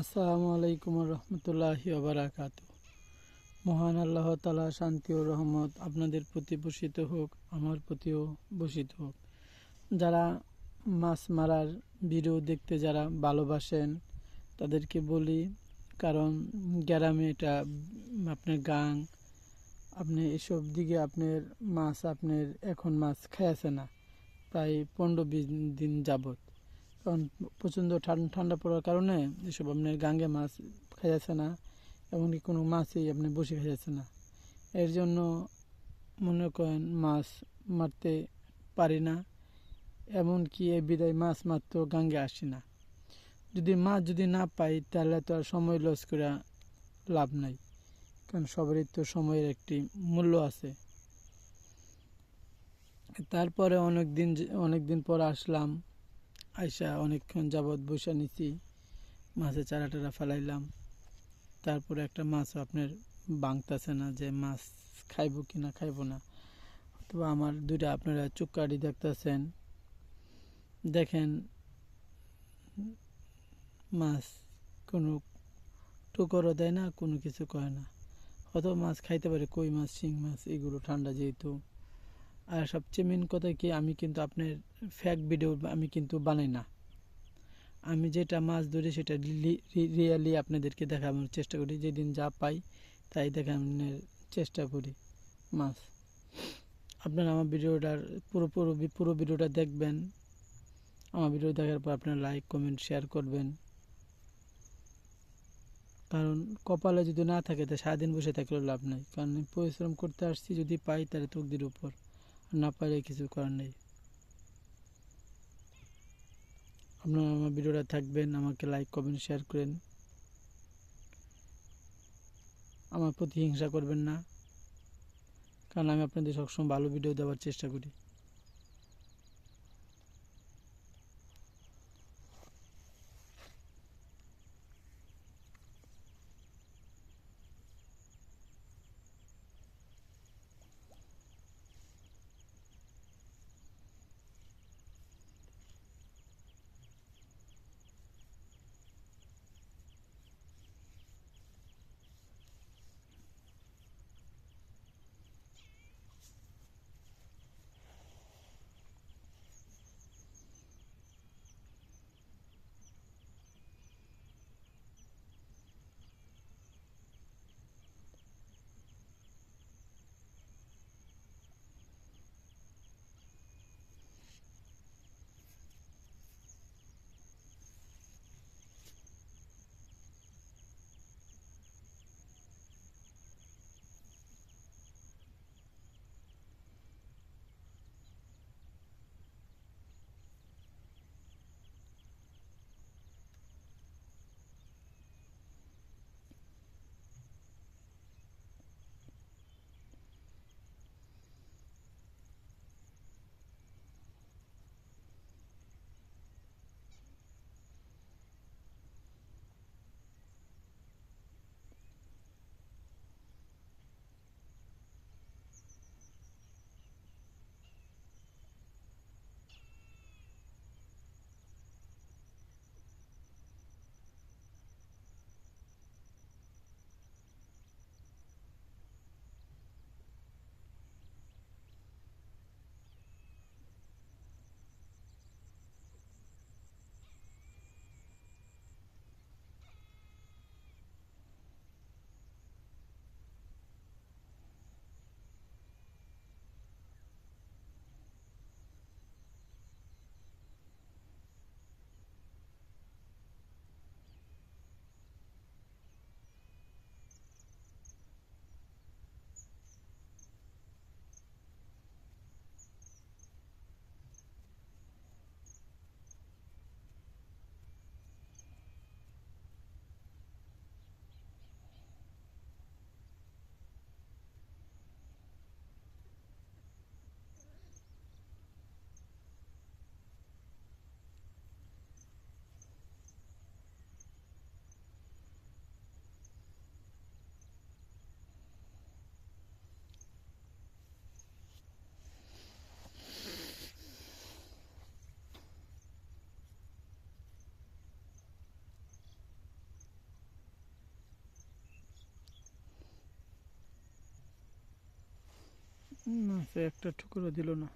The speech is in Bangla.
আসসালামু আলাইকুম রহমতুল্লাহি বারাকাত মহান আল্লাহ তালা শান্তি ও রহমত আপনাদের প্রতি বর্ষিত হোক, আমার প্রতিও বর্ষিত হোক। যারা মাছ মারার ভিডিও দেখতে যারা ভালোবাসেন, তাদেরকে বলি, কারণ গ্রামে এটা আপনার গাং, আপনি এসব দিকে আপনার মাছ, আপনার এখন মাছ খাইয়াছে না, প্রায় পনেরো বিশ দিন যাবত কারণ প্রচণ্ড ঠান্ডা ঠান্ডা পড়ার কারণে এসব আপনার গাঙ্গে মাছ খাই যাচ্ছে না, এমনকি কোনো মাছই আপনি বসে খাই যাচ্ছে না। এর জন্য মনে করেন মাছ মারতে পারি না, এমনকি এ বিদায় মাছ মারতে গাঙ্গে আসি না। যদি মাছ যদি না পাই, তাহলে তো আর সময় লস করে লাভ নাই, কারণ সবারই তো সময়ের একটি মূল্য আছে। তারপরে অনেক দিন অনেক দিন পর আসলাম আইসা অনেকক্ষণ যাবৎ বসে নিছি মাছের চারা টারা ফেলাইলাম। তারপরে একটা মাছ আপনার বাংতাছে না যে মাছ খাইবো কি না খাইবো না। অথবা আমার দুইটা আপনারা চুক্কাটি দেখতেছেন। দেখেন, মাছ কোনো টুকরও দেয় না, কোনো কিছু করে না। হয়তো মাছ খাইতে পারে কই মাছ, শিং মাছ, এগুলো ঠান্ডা যেহেতু। আর সবচেয়ে মেন কথা কি, আমি কিন্তু আপনার ফ্যাক ভিডিও আমি কিন্তু বানাই না। আমি যেটা মাছ ধরি সেটা রিয়ালি আপনাদেরকে দেখানোর চেষ্টা করি। যেদিন যা পাই তাই দেখানোর চেষ্টা করি মাছ। আপনারা আমার ভিডিওটার পুরো পুরো পুরো ভিডিওটা দেখবেন। আমার ভিডিও দেখার পর আপনারা লাইক কমেন্ট শেয়ার করবেন। কারণ কপালে যদি না থাকে, তা সারাদিন বসে থাকলেও লাভ নাই। কারণ পরিশ্রম করতে আসছি, যদি পাই তাহলে তকদির উপর। না পারে কিছু করার নেই। আপনারা আমার ভিডিওটা থাকবেন, আমাকে লাইক কমেন্ট শেয়ার করেন। আমার প্রতি হিংসা করবেন না। কারণ আমি আপনাদের সবসময় ভালো ভিডিও দেওয়ার চেষ্টা করি। না সে একটা ঠুকরও দিল না।